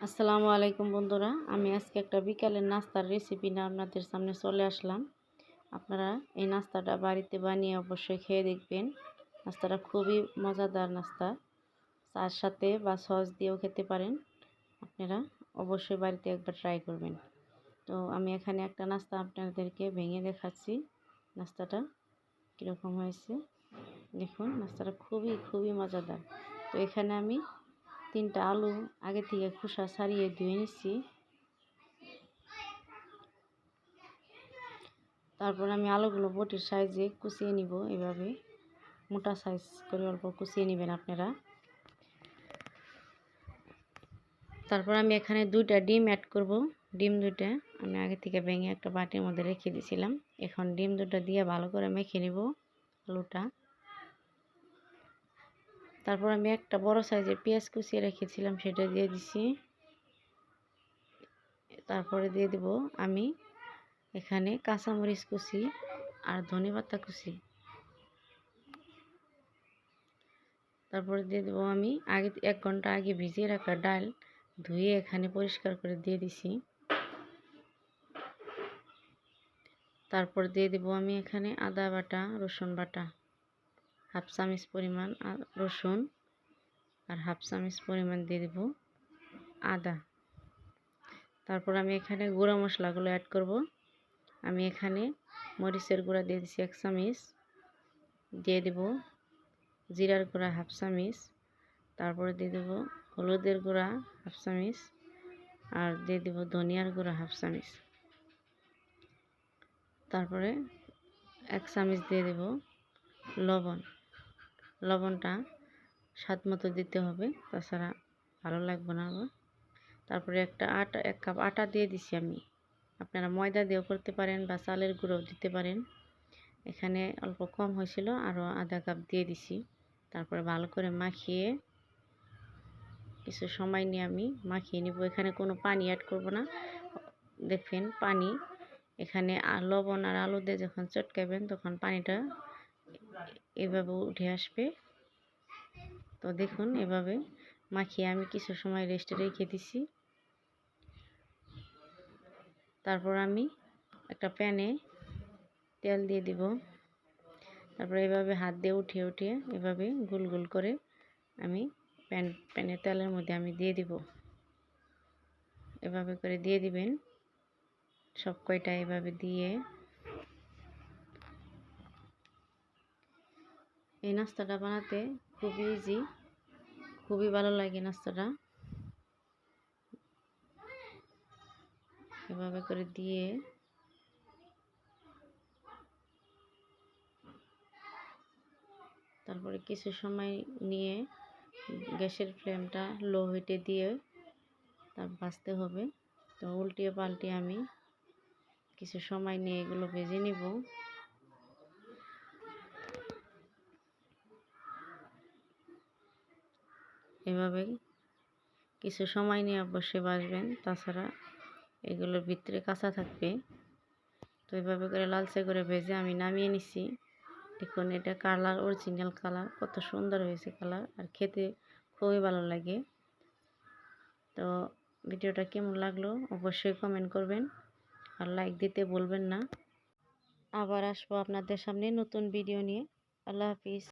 আসসালামু আলাইকুম বন্ধুরা, আমি আজকে একটা বিকালের নাস্তার রেসিপি নিয়ে আপনাদের সামনে চলে আসলাম। আপনারা এই নাস্তাটা বাড়িতে বানিয়ে অবশ্যই খেয়ে দেখবেন। নাস্তাটা খুবই মজাদার নাস্তা, তার সাথে বা সস দিয়েও খেতে পারেন। আপনারা অবশ্যই বাড়িতে একবার ট্রাই করবেন। তো আমি এখানে একটা নাস্তা আপনাদেরকে ভেঙে দেখাচ্ছি। নাস্তাটা কীরকম হয়েছে? দেখুন, নাস্তাটা খুবই খুবই মজাদার। তো এখানে আমি তিনটা আলু আগে থেকে খোসা ছাড়িয়ে ধুয়ে নিচ্ছি। তারপর আমি আলুগুলো বটির সাইজে কুচিয়ে নিব এভাবে। মোটা সাইজ করে অল্প কুচিয়ে নেবেন আপনারা। তারপর আমি এখানে দুইটা ডিম অ্যাড করব। ডিম দুইটা আমি আগে থেকে ভেঙে একটা বাটির মধ্যে রেখে দিয়েছিলাম এখন ডিম দুটো দিয়ে ভালো করে মেখে নিব আলুটা। তারপর আমি একটা বড় সাইজের পেঁয়াজ কুচিয়ে রেখেছিলাম, সেটা দিয়ে দিছি। তারপরে দিয়ে দেব আমি এখানে কাঁচামরিচ কুচি আর ধনে পাতা কুচি। তারপরে দিয়ে দেবো আমি আগে এক ঘণ্টা আগে ভিজিয়ে রাখা ডাল ধুয়ে এখানে পরিষ্কার করে দিয়ে দিছি। তারপর দিয়ে দেবো আমি এখানে আদা বাটা, রসুন বাটা। হাফ চামচ পরিমাণ রসুন আর হাফ চামচ পরিমাণ দিয়ে দেব আদা। তারপর আমি এখানে গুঁড়া মশলাগুলো অ্যাড করব। আমি এখানে মরিচের গুঁড়া দিয়ে দিচ্ছি এক চামচ। দিয়ে দেব জিরার গুঁড়া হাফ চামচ। তারপরে দিয়ে দেব হলুদের গুঁড়া হাফ চামচ। আর দিয়ে দেব ধনিয়ার গুঁড়া হাফ চামচ। তারপরে এক চামচ দিয়ে দেব লবণ। লবণটা স্বাদ মতো দিতে হবে, তাছাড়া ভালো লাগবে না তারপরে একটা আটা, এক কাপ আটা দিয়ে দিছি আমি। আপনারা ময়দা দিয়েও করতে পারেন বা চালের গুঁড়োও দিতে পারেন। এখানে অল্প কম হয়েছিল, আরও আধা কাপ দিয়ে দিছি। তারপরে ভালো করে মাখিয়ে কিছু সময় নিয়ে আমি মাখিয়ে নিব। এখানে কোনো পানি অ্যাড করব না। দেখবেন পানি, এখানে লবণ আর আলু দিয়ে যখন চটকাবেন, তখন পানিটা এভাবে উঠে আসবে। তো দেখুন এভাবে মাখিয়ে আমি কিছু সময় রেস্টে রেখে দিছি। তারপর আমি একটা প্যানে তেল দিয়ে দিব। তারপর এভাবে হাত দিয়ে উঠিয়ে উঠিয়ে এভাবে গোল গোল করে আমি প্যান প্যানে তেলের মধ্যে আমি দিয়ে দিব। এভাবে করে দিয়ে দিবেন। সব কয়টা এভাবে দিয়ে এই নাস্তাটা বানাতে খুবই ইজি খুবই ভালো লাগে নাস্তাটা। এভাবে করে দিয়ে তারপরে কিছু সময় নিয়ে গ্যাসের ফ্লেমটা লো হিটে দিয়ে তার ভাজতে হবে। তো উল্টিয়ে পাল্টে আমি কিছু সময় নিয়ে এগুলো ভেজে নিব। এভাবে কিছু সময় নিয়ে অবশ্যই বাসবেন। তাছাড়া এগুলোর ভিতরে কাঁচা থাকবে। তো এভাবে করে লালচে করে ভেজে আমি নামিয়ে নিছি। দেখুন এটা কালার অরিজিনাল কালার, কত সুন্দর হয়েছে কালার আর খেতে খুবই ভালো লাগে। তো ভিডিওটা কেমন লাগল অবশ্যই কমেন্ট করবেন আর লাইক দিতে বলবেন না। আবার আসব আপনাদের সামনে নতুন ভিডিও নিয়ে। আল্লাহ হাফিজ।